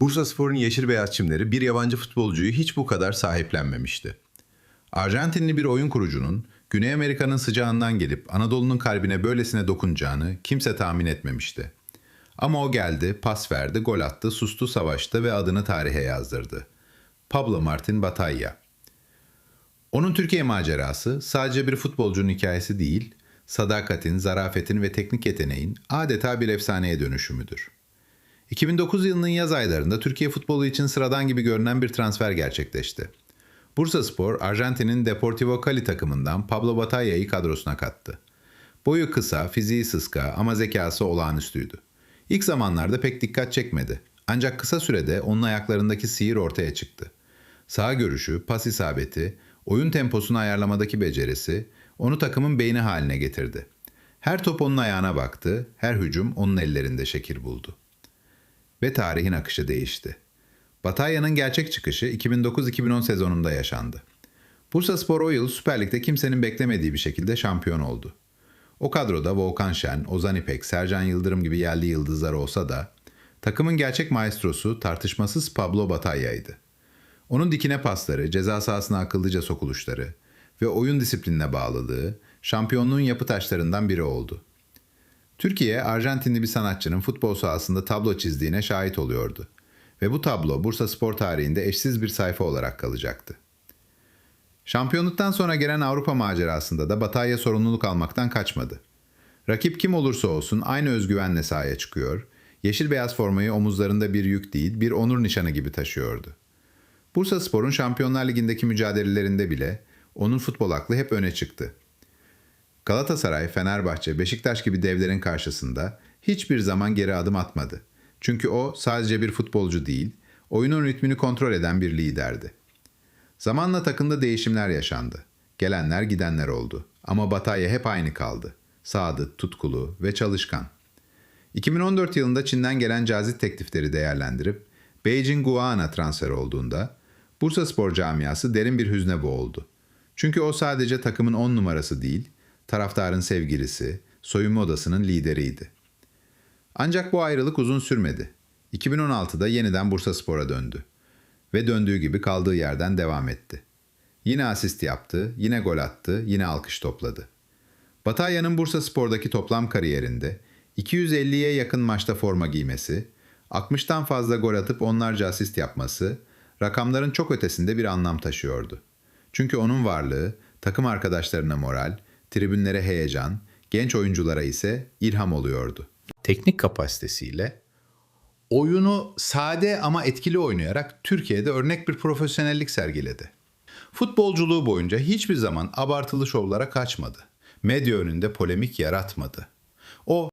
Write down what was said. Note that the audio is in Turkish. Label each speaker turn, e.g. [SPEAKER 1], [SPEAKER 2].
[SPEAKER 1] Bursaspor'un yeşil beyaz çimleri bir yabancı futbolcuyu hiç bu kadar sahiplenmemişti. Arjantinli bir oyun kurucunun Güney Amerika'nın sıcağından gelip Anadolu'nun kalbine böylesine dokunacağını kimse tahmin etmemişti. Ama o geldi, pas verdi, gol attı, sustu savaştı ve adını tarihe yazdırdı. Pablo Martin Batalla. Onun Türkiye macerası sadece bir futbolcunun hikayesi değil, sadakatin, zarafetin ve teknik yeteneğin adeta bir efsaneye dönüşümüdür. 2009 yılının yaz aylarında Türkiye futbolu için sıradan gibi görünen bir transfer gerçekleşti. Bursaspor, Arjantin'in Deportivo Cali takımından Pablo Batalla'yı kadrosuna kattı. Boyu kısa, fiziği sıska ama zekası olağanüstüydü. İlk zamanlarda pek dikkat çekmedi. Ancak kısa sürede onun ayaklarındaki sihir ortaya çıktı. Sağ görüşü, pas isabeti, oyun temposunu ayarlamadaki becerisi onu takımın beyni haline getirdi. Her top onun ayağına baktı, her hücum onun ellerinde şekil buldu. Ve tarihin akışı değişti. Batalya'nın gerçek çıkışı 2009-2010 sezonunda yaşandı. Bursaspor o yıl Süper Lig'de kimsenin beklemediği bir şekilde şampiyon oldu. O kadroda Volkan Şen, Ozan İpek, Sercan Yıldırım gibi yerli yıldızlar olsa da takımın gerçek maestrosu tartışmasız Pablo Batalya'ydı. Onun dikine pasları, ceza sahasına akıllıca sokuluşları ve oyun disiplinine bağlılığı şampiyonluğun yapı taşlarından biri oldu. Türkiye, Arjantinli bir sanatçının futbol sahasında tablo çizdiğine şahit oluyordu. Ve bu tablo Bursa spor tarihinde eşsiz bir sayfa olarak kalacaktı. Şampiyonluktan sonra gelen Avrupa macerasında da Batalya sorumluluk almaktan kaçmadı. Rakip kim olursa olsun aynı özgüvenle sahaya çıkıyor, yeşil beyaz formayı omuzlarında bir yük değil bir onur nişanı gibi taşıyordu. Bursa Spor'un Şampiyonlar Ligi'ndeki mücadelelerinde bile onun futbol aklı hep öne çıktı. Galatasaray, Fenerbahçe, Beşiktaş gibi devlerin karşısında hiçbir zaman geri adım atmadı. Çünkü o sadece bir futbolcu değil, oyunun ritmini kontrol eden bir liderdi. Zamanla takımda değişimler yaşandı. Gelenler gidenler oldu. Ama Bataya hep aynı kaldı. Sadık, tutkulu ve çalışkan. 2014 yılında Çin'den gelen cazip teklifleri değerlendirip Beijing Guoan'a transfer olduğunda Bursa Spor camiası derin bir hüzne boğuldu. Çünkü o sadece takımın 10 numarası değil, taraftarın sevgilisi, soyunma odasının lideriydi. Ancak bu ayrılık uzun sürmedi. 2016'da yeniden Bursa Spor'a döndü. Ve döndüğü gibi kaldığı yerden devam etti. Yine asist yaptı, yine gol attı, yine alkış topladı. Batalya'nın Bursa Spor'daki toplam kariyerinde 250'ye yakın maçta forma giymesi, 60'tan fazla gol atıp onlarca asist yapması, rakamların çok ötesinde bir anlam taşıyordu. Çünkü onun varlığı takım arkadaşlarına moral, tribünlere heyecan, genç oyunculara ise ilham oluyordu.
[SPEAKER 2] teknik kapasitesiyle oyunu sade ama etkili oynayarak Türkiye'de örnek bir profesyonellik sergiledi. Futbolculuğu boyunca hiçbir zaman abartılı şovlara kaçmadı. Medya önünde polemik yaratmadı. O